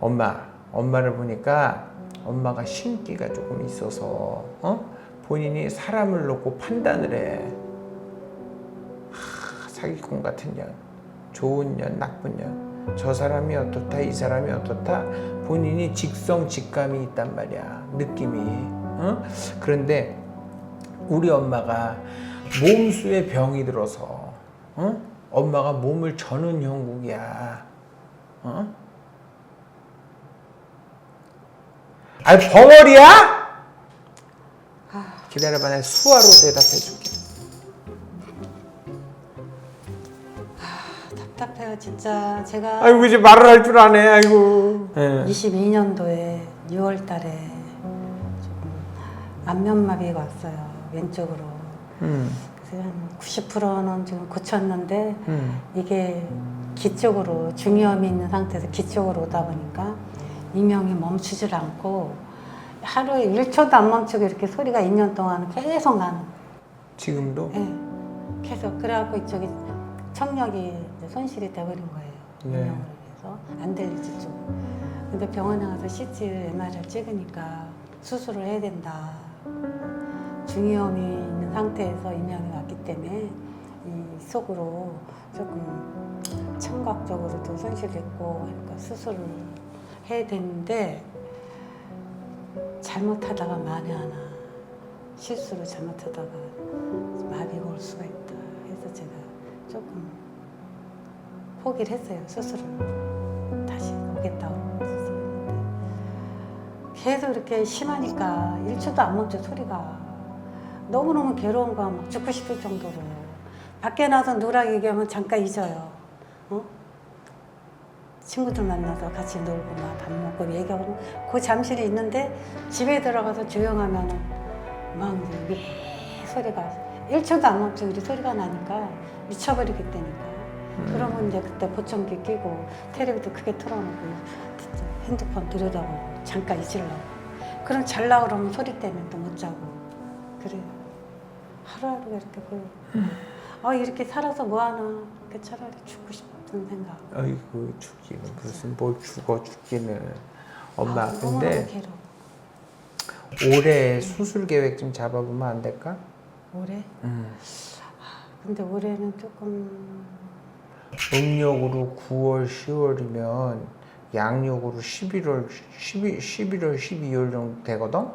엄마, 엄마를 보니까 엄마가 신기가 조금 있어서 어? 본인이 사람을 놓고 판단을 해. 하, 사기꾼 같은 년, 좋은 년, 나쁜 년. 저 사람이 어떻다, 이 사람이 어떻다. 본인이 직성, 직감이 있단 말이야. 느낌이. 어? 그런데 우리 엄마가 몸수에 병이 들어서 어? 엄마가 몸을 저는 형국이야. 어? 아니 벙어리야? 기다려봐 내가 수화로 대답해줄게 답답해요 진짜 제가 아이고 이제 말을 할 줄 아네 아이고 예. 22년도에 6월 달에 조금 안면마비가 왔어요 왼쪽으로 음, 그래서 한 90%는 지금 고쳤는데 음. 이게 귀 쪽으로 중이염이 있는 상태에서 귀 쪽으로 오다 보니까 이명이 멈추질 않고 하루에 1초도 안 멈추고 이렇게 소리가 2년 동안 계속 나는. 지금도? 예, 계속 그래갖고 이쪽이 청력이 이제 손실이 돼버린 거예요. 네. 이명으로 해서 안 들리지 좀. 근데 병원에 가서 CT, MR을 찍으니까 수술을 해야 된다. 중이염이 있는 상태에서 이명이 왔기 때문에 이 속으로 조금 청각적으로도 손실됐고 그러니까 수술을 해야 되는데 잘못하다가 만에 하나 실수로 잘못하다가 마비가 올 수가 있다 해서 제가 조금 포기를 했어요 수술을 다시 오겠다고 수술했는데 계속 이렇게 심하니까 1초도 안 멈춰 소리가. 너무너무 괴로운 거야 막 죽고 싶을 정도로. 밖에 나서 누락 얘기하면 잠깐 잊어요. 어? 친구들 만나서 같이 놀고 막 밥 먹고 얘기하고 그 잠실이 있는데 집에 들어가서 조용하면은 막 이제 미 소리가 1초도 안 멈추고 우리 소리가 나니까 미쳐버리겠다니까. 그러면 이제 그때 보청기 끼고 텔레비도 크게 틀어놓고 핸드폰 들여다보고 잠깐 잊으려고. 그럼 잘라 그러면 소리 때문에 또 못 자고. 그래요 하루하루가 이렇게 그 아, 이렇게 살아서 뭐하나. 그 차라리 죽고 싶 은 생각 아이고 죽기는 무슨 뭘 죽어 죽기는 엄마 아, 근데. 올해 수술 계획 좀 잡아보면 안 될까? 올해? 음. 근데 올해는 조금 음력으로 9월 10월이면 양력으로 11월 12, 11월 12월 정도 되거든?